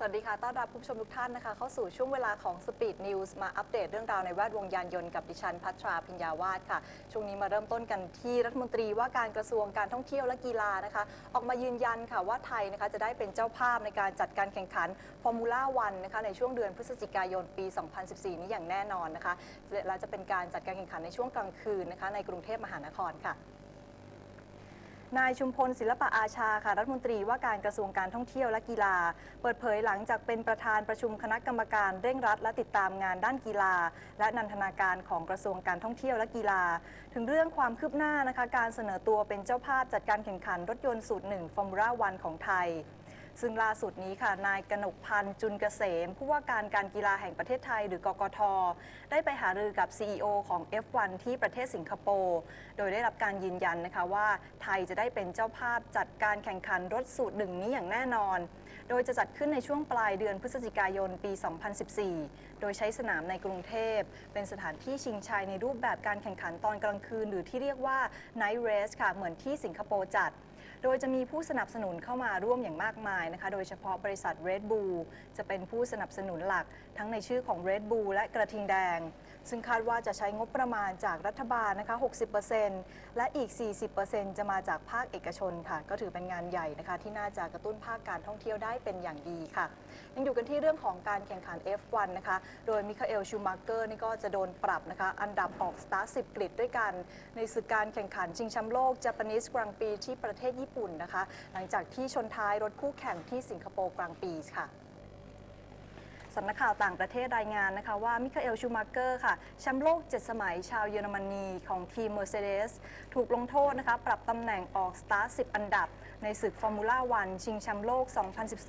สวัสดีค่ะ ต้อนรับผู้ชมทุกท่านนะคะ เข้าสู่ช่วงเวลาของ Speed News มาอัปเดตเรื่องราวในแวดวงยานยนต์กับดิฉันพัทราพิญญาวาสค่ะ ช่วงนี้มาเริ่มต้นกันที่รัฐมนตรีว่าการกระทรวงการท่องเที่ยวและกีฬานะคะ ออกมายืนยันค่ะว่าไทยนะคะจะได้เป็นเจ้าภาพในการจัดการแข่งขันฟอร์มูล่าวันนะคะในช่วงเดือนพฤศจิกายนปี 2014 นี้อย่างแน่นอนนะคะและจะเป็นการจัดการแข่งขันในช่วงกลางคืนนะคะในกรุงเทพมหานครค่ะ นายชุมพลศิลปะอาชาค่ะรัฐมนตรีว่าการกระทรวงการท่องเที่ยวและกีฬา เปิดเผยหลังจากเป็นประธานประชุมคณะกรรมการเร่งรัด และติดตามงานด้านกีฬา และนันทนาการของกระทรวงการท่องเที่ยวและกีฬา ถึงเรื่องความคืบหน้านะคะการเสนอตัวเป็นเจ้าภาพจัดการแข่งขันรถยนต์สูตรหนึ่งฟอร์มูล่าวันของไทย ซึ่งล่าสุดนี้ค่ะ นายกนกพันธ์จุนเกษม ผู้ว่าการการกีฬาแห่งประเทศไทยหรือกกท ได้ไปหารือกับ CEO ของ F1 ที่ประเทศสิงคโปร์โดยได้รับการยืนยันนะคะว่าไทยจะได้เป็นเจ้าภาพจัดการแข่งขันรถสูตรหนึ่งนี้อย่างแน่นอน โดยจะจัดขึ้นในช่วงปลายเดือนพฤศจิกายนปี 2014 โดยใช้สนามในกรุงเทพ เป็นสถานที่ชิงชัยในรูปแบบการแข่งขันตอนกลางคืน หรือที่เรียกว่า Night Race ค่ะเหมือนที่สิงคโปร์จัด โดยจะมีผู้สนับสนุนเข้ามาร่วมอย่างมากมายนะคะ โดยเฉพาะบริษัท Red Bull จะเป็นผู้สนับสนุนหลักทั้งในชื่อของ Red Bull และกระทิงแดง ซึ่งคาดว่าจะใช้งบประมาณจากรัฐบาลนะคะ 60%และอีก 40%จะมาจากภาคเอกชนค่ะ ก็ถือเป็นงานใหญ่นะคะ ที่น่าจะกระตุ้นภาคการท่องเที่ยวได้เป็นอย่างดีค่ะ ยังอยู่กันที่เรื่องของการแข่งขัน F1 นะคะ โดยมิคาเอลชูมาเกอร์นี่ก็จะโดนปรับนะคะ อันดับออกสตาร์ท10กริดด้วยกัน ในศึกการแข่งขันชิงแชมป์โลก Japanese Grand Prix ที่ประเทศญี่ปุ่นนะคะ หลังจากที่ชนท้ายรถคู่แข่งที่สิงคโปร์กลางปีค่ะ สำนักข่าวต่างประเทศรายงานนะคะว่ามิคาเอลชูมาเกอร์ค่ะแชมป์โลก 7 สมัยชาวเยอรมนีของทีม Mercedes ถูกลงโทษนะคะปรับตำแหน่งออกสตาร์ท10 อันดับ ในศึกฟอร์มูล่าวันชิงแชมป์โลก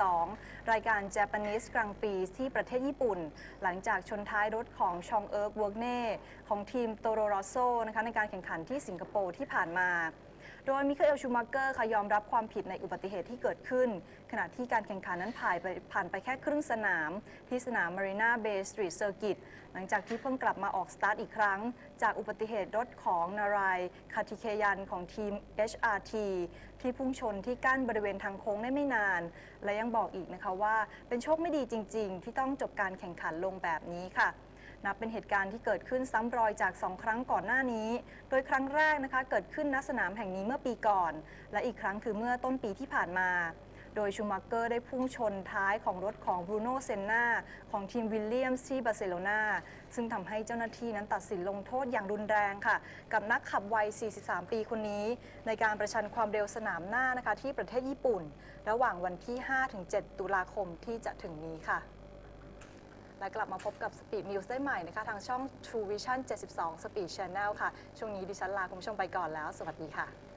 2012 รายการ Japanese Grand Prix ที่ประเทศญี่ปุ่น หลังจากชนท้ายรถของชองเอิร์กเวิร์กเน่ของทีมโตโรรโซนะคะในการแข่งขันที่สิงคโปร์ที่ผ่านมา โดยมิคาเอลชูมาเกอร์ค่ะยอมรับความผิดในอุบัติเหตุที่เกิดขึ้น ขณะที่การแข่งขันนั้นผ่านไปผ่านไปแค่ครึ่งสนาม ที่สนาม Marina Bay Street Circuit หลังจากที่เพิ่งกลับมาออกสตาร์ทอีกครั้ง จากอุบัติเหตุรถของนารายคาติเคยันของทีม HRT ที่พุ่งชนที่กั้นบริเวณทางโค้งได้ไม่นาน และยังบอกอีกนะคะว่าเป็นโชคไม่ดีจริง ๆ ที่ต้องจบการแข่งขันลงแบบนี้ค่ะ นับเป็นเหตุการณ์ที่เกิดขึ้นซ้ำรอยจาก 2 ครั้งก่อนหน้านี้ โดยครั้งแรกนะคะเกิดขึ้นณสนามแห่งนี้เมื่อปีก่อน และอีกครั้งคือเมื่อต้นปีที่ผ่านมา โดยชูมักเกอร์ได้พุ่งชนท้ายของรถของบรูโน่เซนนาของทีมวิลเลียมส์ที่บาร์เซโลนาซึ่งทำให้เจ้าหน้าที่นั้นตัดสินลงโทษอย่างรุนแรงค่ะ กับนักขับวัย 43 ปีคนนี้ ในการประชันความเร็วสนามหน้านะคะที่ประเทศญี่ปุ่น ระหว่างวันที่ 5-7 ตุลาคมที่จะถึงนี้ค่ะ และกลับมาพบกับ Speed News ได้ใหม่นะคะ ทางช่อง True Vision 72 Speed Channel ค่ะ ช่วงนี้ดิฉันลาคุณผู้ชมไปก่อนแล้ว สวัสดีค่ะ